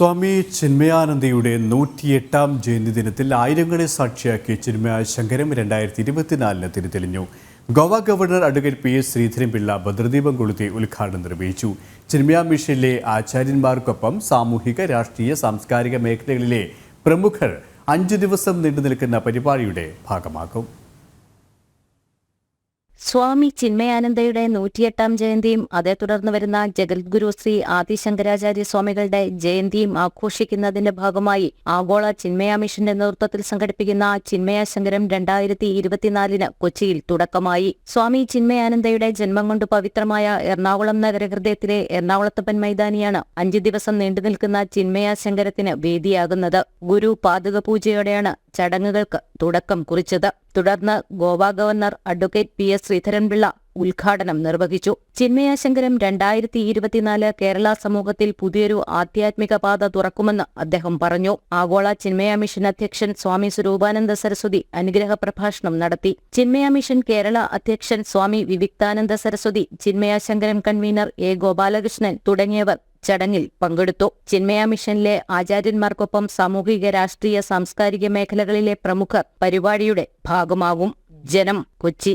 സ്വാമി ചിന്മയാനന്ദയുടെ നൂറ്റിയെട്ടാം ജയന്തി ദിനത്തിൽ ആയിരങ്ങളെ സാക്ഷിയാക്കി ചിന്മയ ശങ്കരം രണ്ടായിരത്തി ഇരുപത്തിനാലിന് തിരിതെളിഞ്ഞു. Goa governor advocate P S Sreedharan Pillai ഭദ്രദീപം കൊളുത്തി ഉദ്ഘാടനം നിർവഹിച്ചു. ചിന്മയ മിഷനിലെ ആചാര്യന്മാർക്കൊപ്പം സാമൂഹിക രാഷ്ട്രീയ സാംസ്കാരിക മേഖലകളിലെ പ്രമുഖർ അഞ്ചു ദിവസം നീണ്ടു നിൽക്കുന്ന പരിപാടിയുടെ ഭാഗമാകും. സ്വാമി ചിന്മയാനന്ദയുടെ നൂറ്റിയെട്ടാം ജയന്തിയും അതേ തുടർന്ന് വരുന്ന ജഗദ്ഗുരു ശ്രീ ആദിശങ്കരാചാര്യ സ്വാമികളുടെ ജയന്തിയും ആഘോഷിക്കുന്നതിന്റെ ഭാഗമായി ആഗോള ചിന്മയ മിഷന്റെ നേതൃത്വത്തിൽ സംഘടിപ്പിക്കുന്ന ചിന്മയ ശങ്കരം രണ്ടായിരത്തി ഇരുപത്തിനാലിന് കൊച്ചിയിൽ തുടക്കമായി. സ്വാമി ചിന്മയാനന്ദയുടെ ജന്മം കൊണ്ട് പവിത്രമായ എറണാകുളം നഗരഹൃദയത്തിലെ എറണാകുളത്തപ്പൻ മൈതാനിയാണ് അഞ്ചു ദിവസം നീണ്ടുനിൽക്കുന്ന ചിന്മയ ശങ്കരത്തിന് വേദിയാകുന്നത്. ഗുരു പാതക പൂജയോടെയാണ് ചടങ്ങുകൾക്ക് തുടക്കം കുറിച്ചത്. തുടർന്ന് Goa governor advocate P S Sreedharan Pillai ഉദ്ഘാടനം നിർവഹിച്ചു. ചിന്മയാശങ്കരം രണ്ടായിരത്തി ഇരുപത്തിനാല് കേരള സമൂഹത്തിൽ പുതിയൊരു ആധ്യാത്മിക പാത തുറക്കുമെന്ന് അദ്ദേഹം പറഞ്ഞു. ആഗോള ചിന്മയ മിഷൻ അധ്യക്ഷൻ സ്വാമി സ്വരൂപാനന്ദ സരസ്വതി അനുഗ്രഹ പ്രഭാഷണം നടത്തി. ചിന്മയ മിഷൻ കേരള അധ്യക്ഷൻ സ്വാമി വിവിക്താനന്ദ സരസ്വതി ചിന്മയാശങ്കരം കൺവീനർ എ ഗോപാലകൃഷ്ണൻ തുടങ്ങിയവർ ചടങ്ങിൽ പങ്കെടുത്തു. ചിന്മയ മിഷനിലെ ആചാര്യന്മാർക്കൊപ്പം സാമൂഹിക രാഷ്ട്രീയ സാംസ്കാരിക മേഖലകളിലെ പ്രമുഖർ പരിപാടിയുടെ ഭാഗമാകും ജനം കൊച്ചി.